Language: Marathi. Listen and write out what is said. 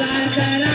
प्रार्थना